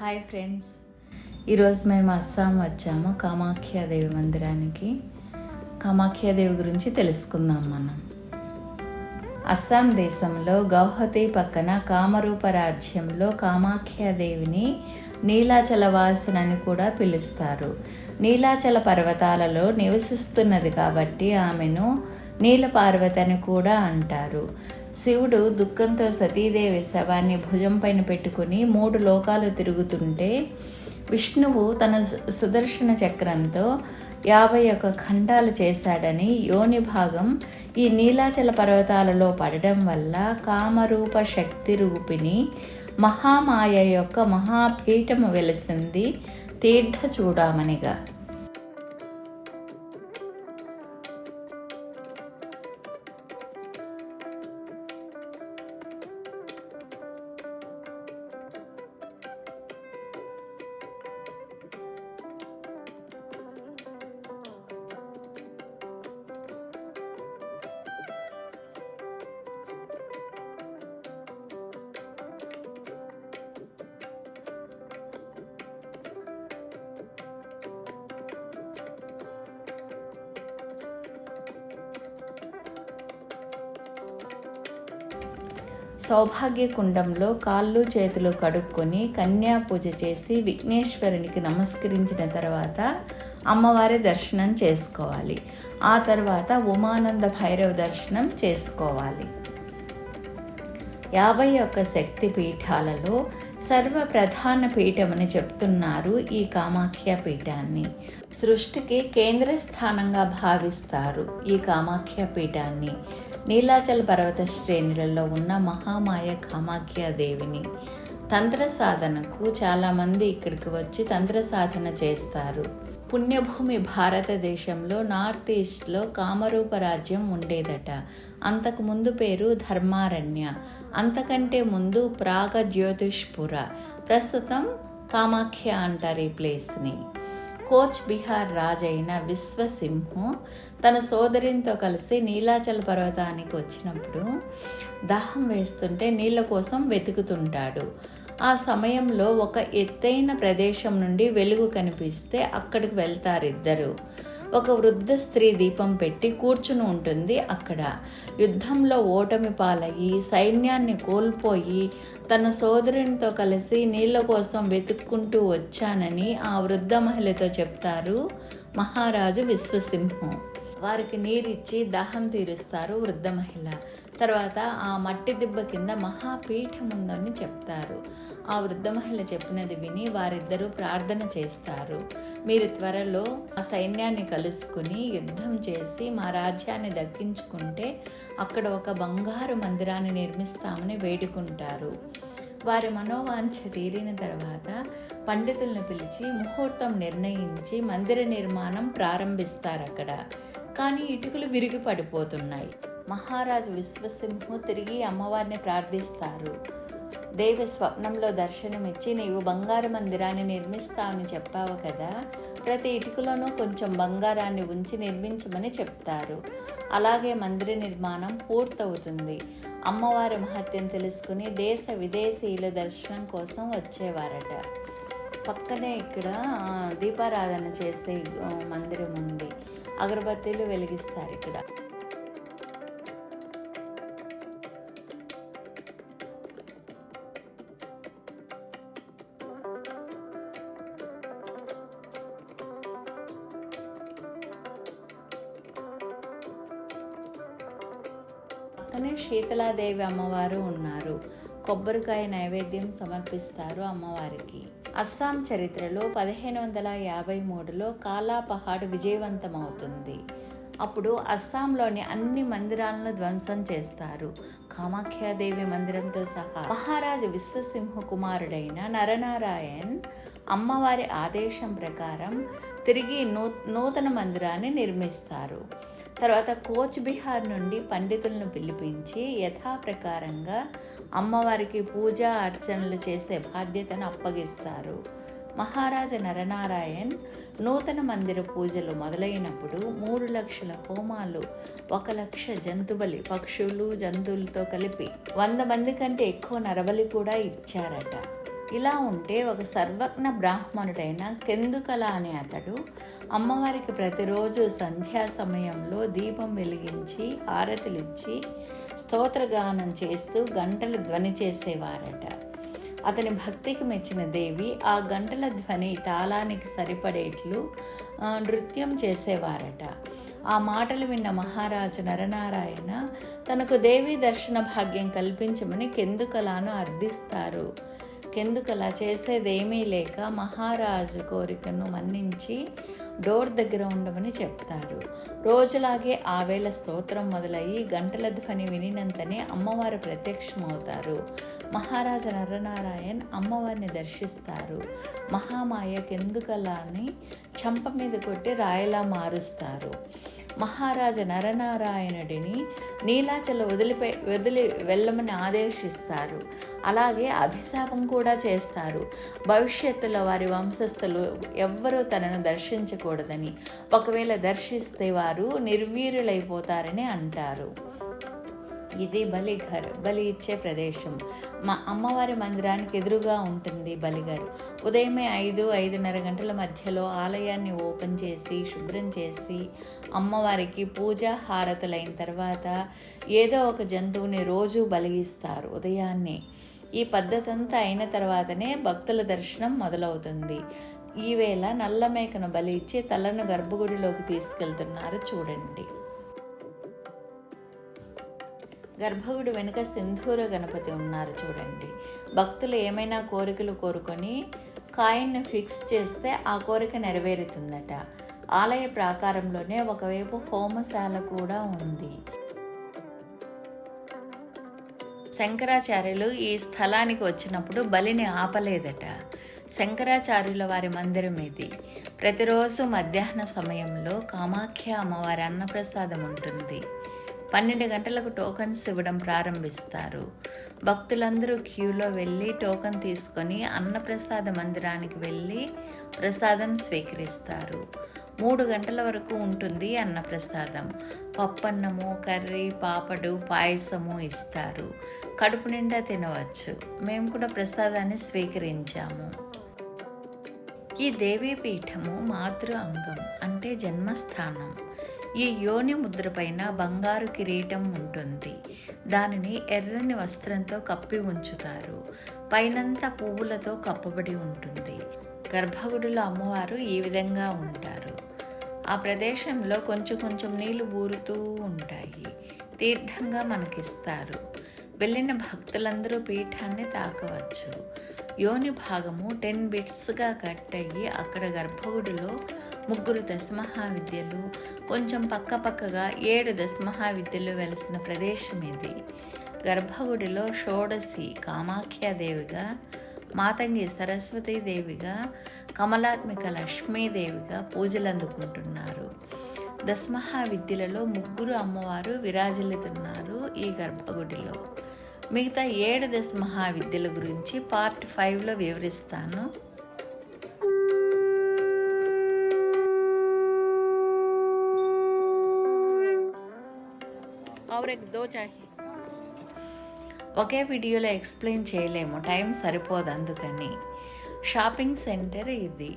Hi friends. ఈరోజు మేము అస్సాం వచ్చాము కామాఖ్యాదేవి మందిరానికి. కామాఖ్యాదేవి గురించి తెలుసుకుందాం మనం. అస్సాం దేశంలో గౌహతి పక్కన కామరూప రాజ్యంలో కామాఖ్యాదేవిని నీలాచల వాసనని కూడా పిలుస్తారు. నీలాచల పర్వతాలలో నివసిస్తున్నది కాబట్టి ఆమెను నీలపార్వతి అని కూడా అంటారు. శివుడు దుఃఖంతో సతీదేవి శవాన్ని భుజం పైన పెట్టుకుని మూడు లోకాలు తిరుగుతుంటే విష్ణువు తన సు- సుదర్శన చక్రంతో యాభై ఒక్క ఖండాలు చేశాడని యోని భాగం ఈ నీలాచల పర్వతాలలో పడడం వల్ల కామరూప శక్తి రూపిణి మహామాయ యొక్క మహాపీఠము వెలిసింది. తీర్థ చూడామణిగా సౌభాగ్య కుండంలో కాళ్ళు చేతులు కడుక్కొని కన్యా పూజ చేసి విఘ్నేశ్వరునికి నమస్కరించిన తర్వాత అమ్మవారి దర్శనం చేసుకోవాలి. ఆ తర్వాత ఉమానంద భైరవ దర్శనం చేసుకోవాలి. యాభై ఒక్క శక్తి పీఠాలలో సర్వ ప్రధాన పీఠమని చెప్తున్నారు ఈ కామాఖ్య పీఠాన్ని. సృష్టికి కేంద్ర స్థానంగా భావిస్తారు ఈ కామాఖ్య పీఠాన్ని. నీలాచల పర్వత శ్రేణులలో ఉన్న మహామాయ కామాఖ్య దేవిని తంత్ర సాధనకు చాలామంది ఇక్కడికి వచ్చి తంత్ర సాధన చేస్తారు. పుణ్యభూమి భారతదేశంలో నార్త్ ఈస్ట్లో కామరూప రాజ్యం ఉండేదట. అంతకు ముందు పేరు ధర్మారణ్య. అంతకంటే ముందు ప్రాగ జ్యోతిష్పుర ప్రస్తుతం కామాఖ్య అంటారు ఈ ప్లేస్ని. కోచ్ బిహార్ రాజైన విశ్వసింహం తన సోదరితో కలిసి నీలాచల పర్వతానికి వచ్చినప్పుడు దాహం వేస్తుంటే నీళ్ళ కోసం వెతుకుతుంటాడు. ఆ సమయంలో ఒక ఎత్తైన ప్రదేశం నుండి వెలుగు కనిపిస్తే అక్కడికి వెళ్తారు ఇద్దరు ఒక వృద్ధ స్త్రీ దీపం పెట్టి కూర్చుని ఉంటుంది. అక్కడ యుద్ధంలో ఓటమి పాలయ్యి సైన్యాన్ని కోల్పోయి తన సోదరునితో కలిసి నీళ్ళ కోసం వెతుక్కుంటూ వచ్చానని ఆ వృద్ధ మహిళతో చెప్తారు మహారాజు విశ్వసింహం. వారికి నీరిచ్చి దాహం తీరుస్తారు వృద్ధ మహిళ. తర్వాత ఆ మట్టి దిబ్బ కింద మహాపీఠం ఉందని చెప్తారు. ఆ వృద్ధ మహిళ చెప్పినది విని వారిద్దరూ ప్రార్థన చేస్తారు. మీరు త్వరలో ఆ సైన్యాన్ని కలుసుకుని యుద్ధం చేసి మా రాజ్యాన్ని దక్కించుకుంటే అక్కడ ఒక బంగారు మందిరాన్ని నిర్మిస్తామని వేడుకుంటారు. వారి మనోవాంఛ తీరిన తర్వాత పండితులను పిలిచి ముహూర్తం నిర్ణయించి మందిర నిర్మాణం ప్రారంభిస్తారు అక్కడ కానీ ఇటుకలు విరిగి పడిపోతున్నాయి. మహారాజు విశ్వసింహు తిరిగి అమ్మవారిని ప్రార్థిస్తారు. దేవి స్వప్నంలో దర్శనమిచ్చి నీవు బంగారు మందిరాన్ని నిర్మిస్తావని చెప్పావు కదా ప్రతి ఇటుకలోనూ కొంచెం బంగారాన్ని ఉంచి నిర్మించమని చెప్తారు. అలాగే మందిర నిర్మాణం పూర్తవుతుంది. అమ్మవారి మహత్యం తెలుసుకుని దేశ విదేశీయుల దర్శనం కోసం వచ్చేవారట. పక్కనే ఇక్కడ దీపారాధన చేసే మందిరం ఉంది. అగరబత్తీలు వెలిగిస్తారు ఇక్కడ. పక్కనే శీతలాదేవి అమ్మవారు ఉన్నారు. కొబ్బరికాయ నైవేద్యం సమర్పిస్తారు అమ్మవారికి. అస్సాం చరిత్రలో పదిహేను వందల యాభై మూడులో కాలా పహాడ్ విజయవంతమవుతుంది. అప్పుడు అస్సాంలోని అన్ని మందిరాలను ధ్వంసం చేస్తారు. కామాఖ్యాదేవి మందిరంతో సహా మహారాజు విశ్వసింహ కుమారుడైన నరనారాయణ్ అమ్మవారి ఆదేశం ప్రకారం తిరిగి నూ నూతన మందిరాన్ని నిర్మిస్తారు. తర్వాత కోచ్ బిహార్ నుండి పండితులను పిలిపించి యథాప్రకారంగా అమ్మవారికి పూజా అర్చనలు చేసే బాధ్యతను అప్పగిస్తారు. మహారాజా నరనారాయణ్ నూతన మందిర పూజలు మొదలైనప్పుడు మూడు లక్షల హోమాలు ఒక లక్ష జంతుబలి పక్షులు జంతువులతో కలిపి వంద మంది కంటే ఎక్కువ నరబలి కూడా ఇచ్చారట. ఇలా ఉంటే ఒక సర్వజ్ఞ బ్రాహ్మణుడైన కెందుకల అనే అతడు అమ్మవారికి ప్రతిరోజు సంధ్యా సమయంలో దీపం వెలిగించి ఆరతిలిచ్చి స్తోత్రగానం చేస్తూ గంటలు ధ్వని చేసేవారట. అతని భక్తికి మెచ్చిన దేవి ఆ గంటల ధ్వని తాళానికి సరిపడేట్లు నృత్యం చేసేవారట. ఆ మాటలు విన్న మహారాజు నరనారాయణ తనకు దేవి దర్శన భాగ్యం కల్పించమని కెందుకలాను అర్థిస్తారు. కెందుకలా చేసేదేమీ లేక మహారాజు కోరికను మన్నించి డోర్ దగ్గర ఉండమని చెప్తారు. రోజులాగే ఆ వేళ స్తోత్రం మొదలయ్యి గంటల ధ్వని వినినంతనే అమ్మవారు ప్రత్యక్షమవుతారు. మహారాజా నరనారాయణ్ అమ్మవారిని దర్శిస్తారు. మహామాయకెందుకలా అని చంప మీద కొట్టి రాయలా మారుస్తారు. మహారాజా నరనారాయణుడిని నీలాచల వదిలిపై వదిలి వెళ్ళమని ఆదేశిస్తారు. అలాగే అభిశాపం కూడా చేస్తారు. భవిష్యత్తులో వారి వంశస్థులు ఎవ్వరూ తనను దర్శించకూడదని. ఒకవేళ దర్శిస్తే వారు నిర్వీరులైపోతారని అంటారు. ఇది బలిఘర్ బలి ఇచ్చే ప్రదేశం. మా అమ్మవారి మందిరానికి ఎదురుగా ఉంటుంది బలిఘర్. ఉదయమే ఐదు ఐదున్నర గంటల మధ్యలో ఆలయాన్ని ఓపెన్ చేసి శుభ్రం చేసి అమ్మవారికి పూజ హారతులైన తర్వాత ఏదో ఒక జంతువుని రోజు బలిగిస్తారు ఉదయాన్నే. ఈ పద్ధతి అంతా అయిన తర్వాతనే భక్తుల దర్శనం మొదలవుతుంది. ఈవేళ నల్ల మేకను బలి ఇచ్చి తలను గర్భగుడిలోకి తీసుకెళ్తున్నారు చూడండి. గర్భగుడి వెనుక సింధూర గణపతి ఉన్నారు చూడండి. భక్తులు ఏమైనా కోరికలు కోరుకొని కాయిన్ను ఫిక్స్ చేస్తే ఆ కోరిక నెరవేరుతుందట. ఆలయ ప్రాకారంలోనే ఒకవైపు హోమశాల కూడా ఉంది. శంకరాచార్యులు ఈ స్థలానికి వచ్చినప్పుడు బలిని ఆపలేదట. శంకరాచార్యుల వారి మందిరం ఇది. ప్రతిరోజు మధ్యాహ్న సమయంలో కామాఖ్య అమ్మవారి అన్నప్రసాదం ఉంటుంది. పన్నెండు గంటలకు టోకన్స్ ఇవ్వడం ప్రారంభిస్తారు. భక్తులందరూ క్యూలో వెళ్ళి టోకన్ తీసుకొని అన్నప్రసాద మందిరానికి వెళ్ళి ప్రసాదం స్వీకరిస్తారు. మూడు గంటల వరకు ఉంటుంది అన్నప్రసాదం. పప్పన్నము కర్రీ పాపడు పాయసము ఇస్తారు. కడుపు నిండా తినవచ్చు. మేము కూడా ప్రసాదాన్ని స్వీకరించాము. ఈ దేవీపీఠము మాతృ అంగం అంటే జన్మస్థానం. ఈ యోని ముద్ర పైన బంగారు కిరీటం ఉంటుంది. దానిని ఎర్రని వస్త్రంతో కప్పి ఉంచుతారు. పైనంతా పువ్వులతో కప్పబడి ఉంటుంది. గర్భగుడిలో అమ్మవారు ఈ విధంగా ఉంటారు. ఆ ప్రదేశంలో కొంచెం కొంచెం నీళ్ళు ఊరుతూ ఉంటాయి. తీర్థంగా మనకిస్తారు. వెళ్ళిన భక్తులందరూ పీఠాన్ని తాకవచ్చు. యోని భాగము టెన్ బిట్స్గా కట్ అయ్యి అక్కడ గర్భగుడిలో ముగ్గురు దశమహావిద్యలు కొంచెం పక్క పక్కగా ఏడు దశమహావిద్యలు వెలసిన ప్రదేశం ఇది. గర్భగుడిలో షోడసి కామాఖ్యాదేవిగా మాతంగి సరస్వతీదేవిగా కమలాత్మిక లక్ష్మీదేవిగా పూజలు అందుకుంటున్నారు. దశమహావిద్యలలో ముగ్గురు అమ్మవారు విరాజిల్లుతున్నారు ఈ గర్భగుడిలో. మిగతా ఏడు దశ మహావిద్యల గురించి పార్ట్ ఫైవ్లో వివరిస్తాను. ఒకే వీడియోలో ఎక్స్ప్లెయిన్ చేయలేము టైం సరిపోదు అందుకని. షాపింగ్ సెంటర్ ఇది.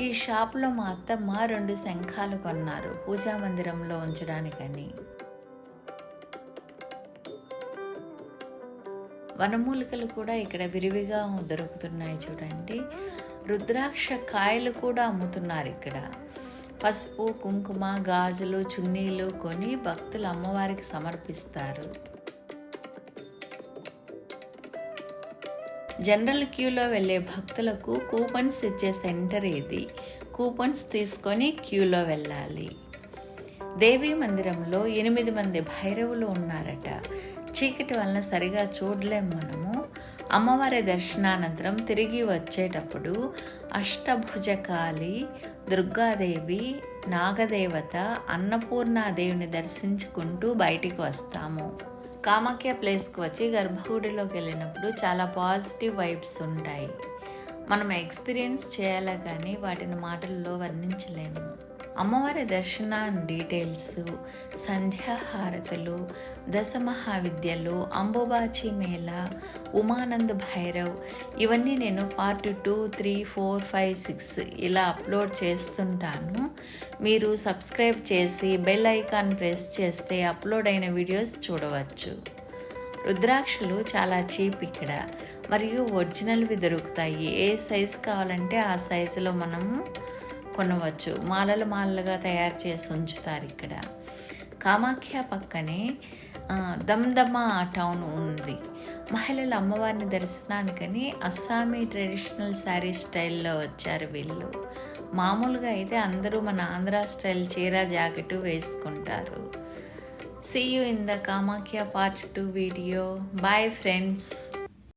ఈ షాప్లో మా అత్తమ్మ రెండు శంఖాలు కొన్నారు పూజా మందిరంలో ఉంచడానికని. వనమూలికలు కూడా ఇక్కడ విరివిగా దొరుకుతున్నాయి చూడండి. రుద్రాక్ష కాయలు కూడా అమ్ముతున్నారు ఇక్కడ. పసుపు కుంకుమ గాజులు చున్నీలు కొని భక్తులు అమ్మవారికి సమర్పిస్తారు. జనరల్ క్యూలో వెళ్ళే భక్తులకు కూపన్స్ ఇచ్చే సెంటర్ ఇది కూపన్స్ తీసుకొని క్యూలో వెళ్ళాలి. దేవీ మందిరంలో ఎనిమిది మంది భైరవులు ఉన్నారట. చీకటి వలన సరిగా చూడలేం మనము. అమ్మవారి దర్శనానంతరం తిరిగి వచ్చేటప్పుడు అష్టభుజకాళి దుర్గాదేవి నాగదేవత అన్నపూర్ణాదేవిని దర్శించుకుంటూ బయటికి వస్తాము. కామాఖ్య ప్లేస్కి వచ్చి గర్భగుడిలోకి వెళ్ళినప్పుడు చాలా పాజిటివ్ వైబ్స్ ఉంటాయి. మనం ఎక్స్పీరియన్స్ చేయాలా కానీ వాటిని మాటల్లో వర్ణించలేము. అమ్మవారి దర్శన డీటెయిల్స్ సంధ్యాహారతులు దశమహావిద్యలు అంబుబాచి మేళ ఉమానంద్ భైరవ్ ఇవన్నీ నేను part two three four five six ఇలా అప్లోడ్ చేస్తుంటాను. మీరు సబ్స్క్రైబ్ చేసి బెల్ ఐకాన్ ప్రెస్ చేస్తే అప్లోడ్ అయిన వీడియోస్ చూడవచ్చు. రుద్రాక్షలు చాలా చీప్ ఇక్కడ. మరియు ఒరిజినల్వి దొరుకుతాయి. ఏ సైజు కావాలంటే ఆ సైజులో మనము కొనవచ్చు. మాలలు మాలలుగా తయారు చేసి ఉంచుతారు ఇక్కడ. కామాఖ్య పక్కనే దమ్దమా టౌన్ ఉంది. మహిళలు అమ్మవారిని దర్శనానికని అస్సామీ ట్రెడిషనల్ శారీ స్టైల్లో వచ్చారు వీళ్ళు. మామూలుగా అయితే అందరూ మన ఆంధ్ర స్టైల్ చీర జాకెట్ వేసుకుంటారు. See you in the Kamakhya part two video bye friends